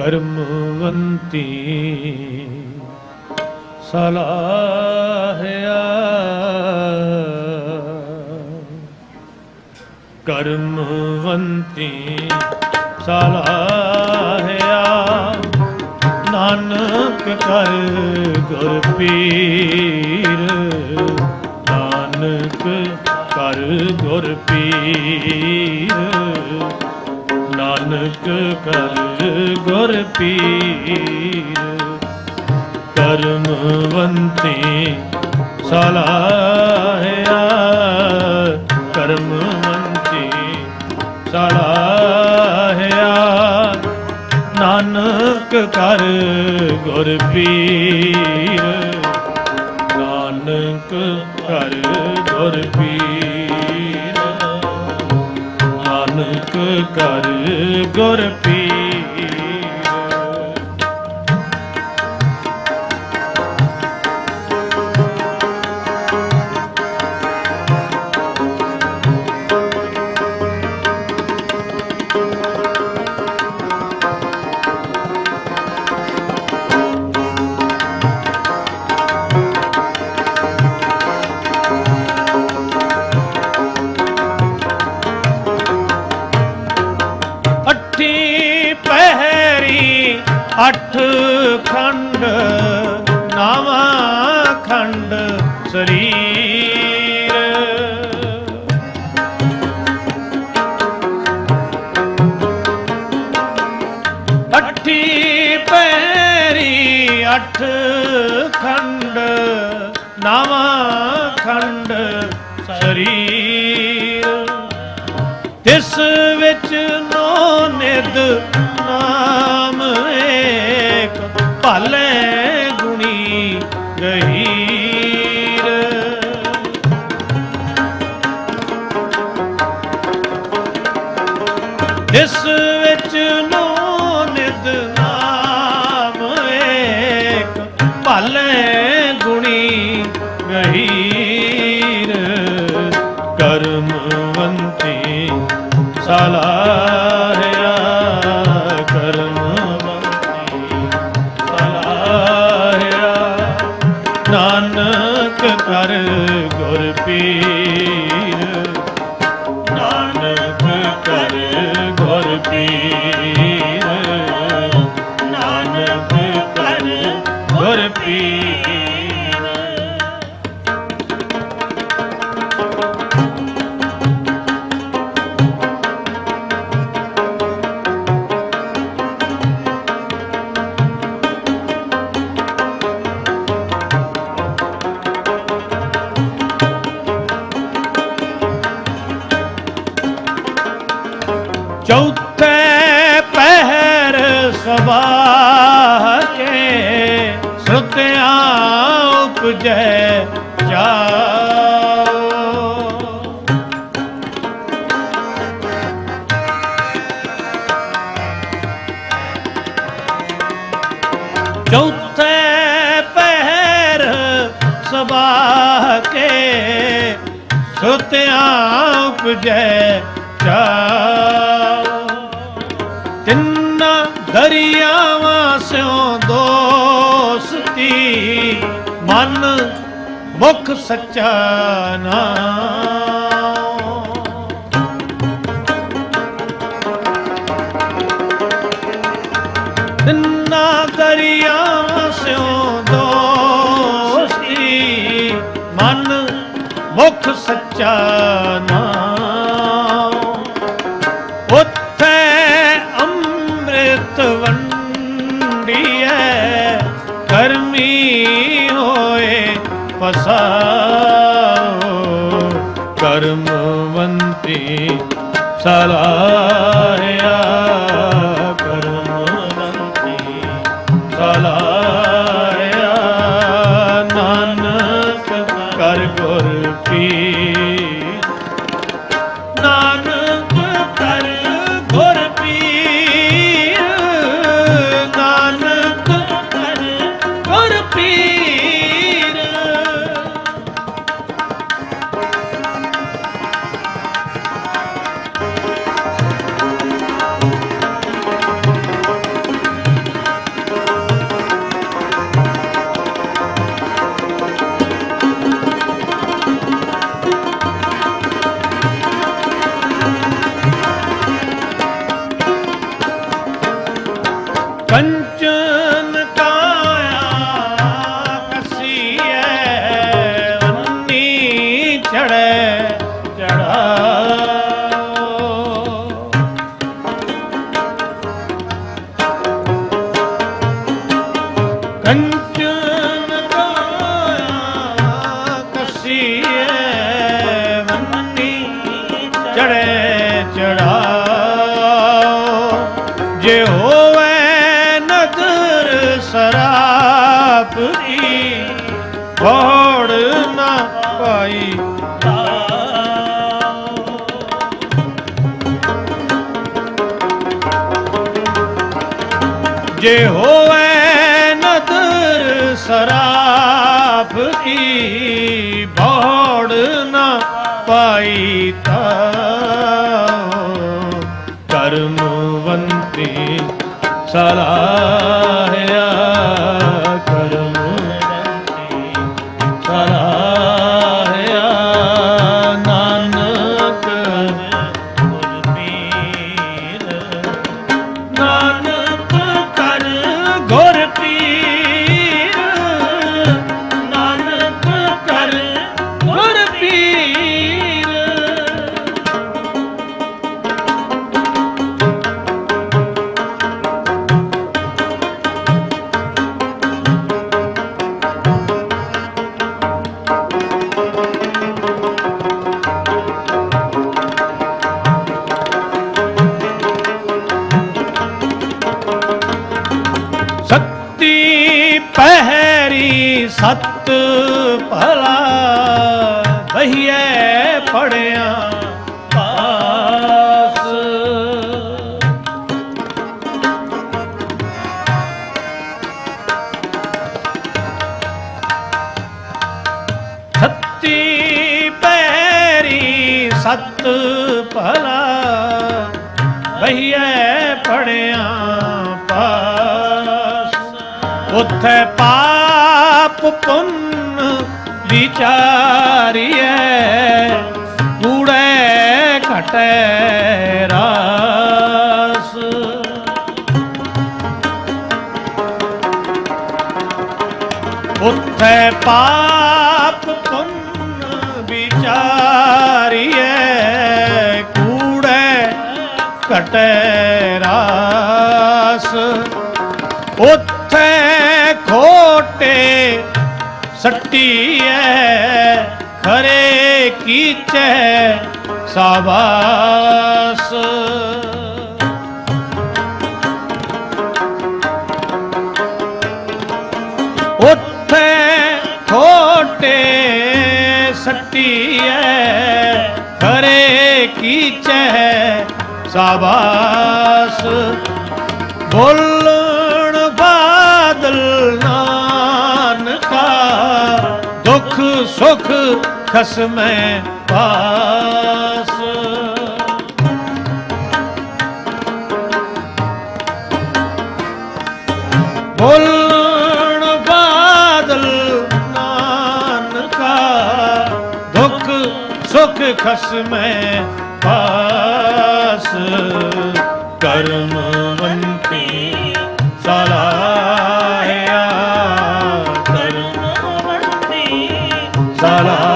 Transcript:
ਕਰਮਵੰਤੀ ਸਲਾਹਿਆ ਕਰਮਵੰਤੀ ਸਲਾਹਿਆ ਨਾਨਕ ਕਰ ਗੁਰ ਪੀਰ ਨਾਨਕ ਕਰ ਗੁਰ ਪੀਰ ਨਾਨਕ ਕਰ ਗੁਰ ਪੀਰ। ਕਰਮਵੰਤੀ ਸਲਾਹਿਆ ਕਰਮਵੰਤੀ ਸਲਾਹਿਆ ਨਾਨਕ ਕਰ ਗੁਰ ਪੀਰ। ਕਰ ਗੁਰ ਪੀਰ ਅੱਠ ਖੰਡ, ਨਾਵਾਂ ਖੰਡ, ਸਰੀਰ। ਅੱਠੀ ਪੈਰੀ, ਅੱਠ ਖੰਡ, ਨਾਵਾਂ ਖੰਡ, ਸਰੀਰ। ਤਿਸ ਵਿੱਚ ਨੋ ਨਿਦ ਨਾਮ ਭਲੇ ਗੁਣੀ ਗਹੀਰ। ਤਿਸ ਵਿੱਚ ਨੋ ਨਿਦ ਨਾਮ ਏਕ ਭਲੇ ਗੁਣੀ ਗਹੀਰ। ਕਰਮਵੰਤੀ ਸਲਾਹਿਆ ਕਰਮ ਕਰ ਗੁਰ ਪੀਰ। ਨਾਨਕ ਕਰ ਗੁਰ ਪੀਰ। ਉਪਜੈ ਜਾਓ। ਚੌਥੇ ਪਹਿਰ ਸਵਾਹ ਕੇ ਸੁਤਿਆਂ ਉਪਜੈ ਜਾਓ। ਤਿੰਨਾਂ ਦਰਿਆਵਾਂ ਸਿਓ ਮਨ ਮੁਖ ਸੱਚਾ ਨਾਮ ਤਿੰਨਾਂ ਦਰਿਆਵਾਂ ਸਿਓ ਦੋਸਤੀ, ਮਨ ਮੁਖ ਸੱਚਾ ਨਾਮ ਉੱਥੇ ਅੰਮ੍ਰਿਤ ਵੰਡੀਐ ਪਸਾਓ ਕਰਮਵੰਤੀ ਸਲਾਹਿਆ ਕਰਮਵੰਤੀ ਸਲਾਹਿਆ ਜੇ ਹੋਵੇ ਨਦਰ ਸਰਾਪ ਦੀ ਹੋੜ ਨਾ ਪਾਈ ਜੇ ਹੋ ਸਲਾਹਿਆ ਪਹਿਰੀ ਭਲਾ ਬਹੀਏ ਪੜਿਆ ਪਾਸ। ਸੱਤੀ ਪੈਰੀ ਸਤ ਭਲਾ ਬਹੀਏ ਪੜਿਆ ਪਾਸ। ਪਾ ਪਾਪ ਪੁੰਨ ਵਿਚਾਰੀਐ ਕੂੜੇ ਘਟੈ ਰਾਸ। ਉੱਥੇ ਪਾਪ ਪੁੰਨ ਵਿਚਾਰੀਐ ਕੂੜੇ ਘਟੈ ਰਾਸ। ਉਥੇ ਸੱਟੀਐ ਖਰੇ ਕੀਚੈ ਸਾਬਾਸ। ਉੱਥੇ ਸੱਟੀ ਸੱਟੀਐ ਖਰੇ ਕੀਚੈ ਸਾਬਾਸ। ਬੋਲਣ ਸੁਖ ਖਸਮੈ ਪਾਸ। ਬੋਲਣ ਬਾਦਲ ਨਾਨਕਾ ਦੁੱਖ ਸੁਖ ਖਸਮੈ ਪਾਸ। ਕਰਮਵੰਤੀ la